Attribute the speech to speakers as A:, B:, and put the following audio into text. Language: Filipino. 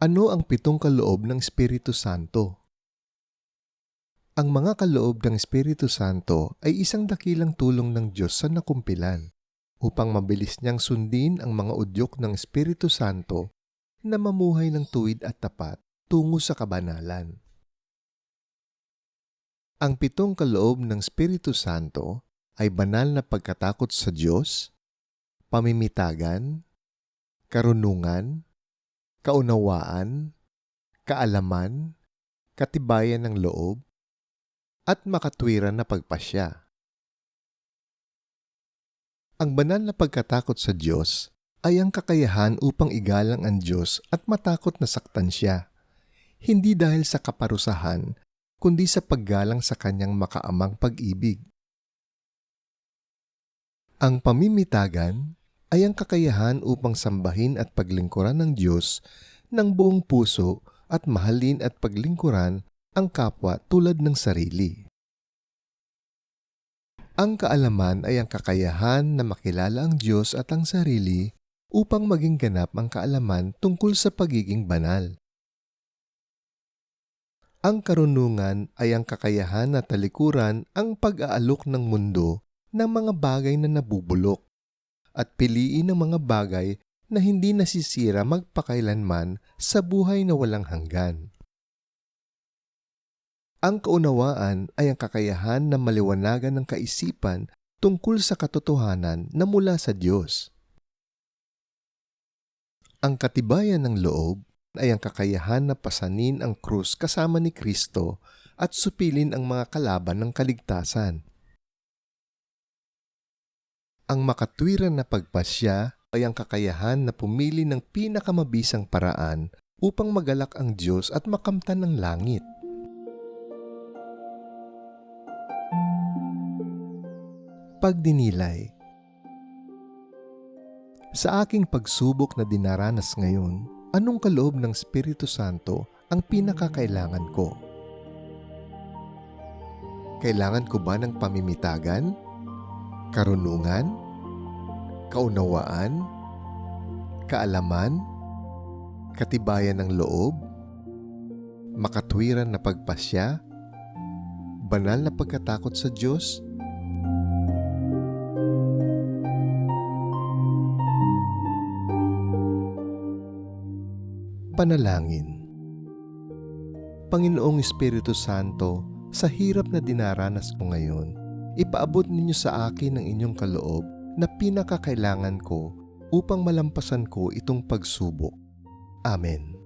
A: Ano ang pitong kaloob ng Espiritu Santo? Ang mga kaloob ng Espiritu Santo ay isang dakilang tulong ng Diyos sa nakumpilan upang mabilis niyang sundin ang mga udyok ng Espiritu Santo na mamuhay ng tuwid at tapat tungo sa kabanalan. Ang pitong kaloob ng Espiritu Santo ay banal na pagkatakot sa Diyos, pamimitagan, karunungan, kaunawaan, kaalaman, katibayan ng loob, at makatwiran na pagpasya. Ang banal na pagkatakot sa Diyos ay ang kakayahan upang igalang ang Diyos at matakot na saktan siya, hindi dahil sa kaparusahan, kundi sa paggalang sa kanyang makaamang pag-ibig. Ang pamimitagan ay ang kakayahan upang sambahin at paglingkuran ng Diyos ng buong puso at mahalin at paglingkuran ang kapwa tulad ng sarili. Ang kaalaman ay ang kakayahan na makilala ang Diyos at ang sarili upang maging ganap ang kaalaman tungkol sa pagiging banal. Ang karunungan ay ang kakayahan na talikuran ang pag-aalok ng mundo ng mga bagay na nabubulok at piliin ang mga bagay na hindi nasisira magpakailanman sa buhay na walang hanggan. Ang kaunawaan ay ang kakayahan na maliwanagan ng kaisipan tungkol sa katotohanan na mula sa Diyos. Ang katibayan ng loob ay ang kakayahan na pasanin ang krus kasama ni Kristo at supilin ang mga kalaban ng kaligtasan. Ang makatwiran na pagpasya ay ang kakayahan na pumili ng pinakamabisang paraan upang magalak ang Diyos at makamtan ng langit. Pagdinilay Sa aking pagsubok na dinaranas ngayon, anong kaloob ng Espiritu Santo ang pinakakailangan ko? Kailangan ko ba ng pamimitagan? Karunungan? Kaunawaan? Kaalaman? Katibayan ng loob? Makatwiran na pagpasya? Banal na pagkatakot sa Diyos? Panalangin Panginoong Espiritu Santo, sa hirap na dinaranas ko ngayon, ipaabot ninyo sa akin ang inyong kaloob na pinakakailangan ko upang malampasan ko itong pagsubok. Amen.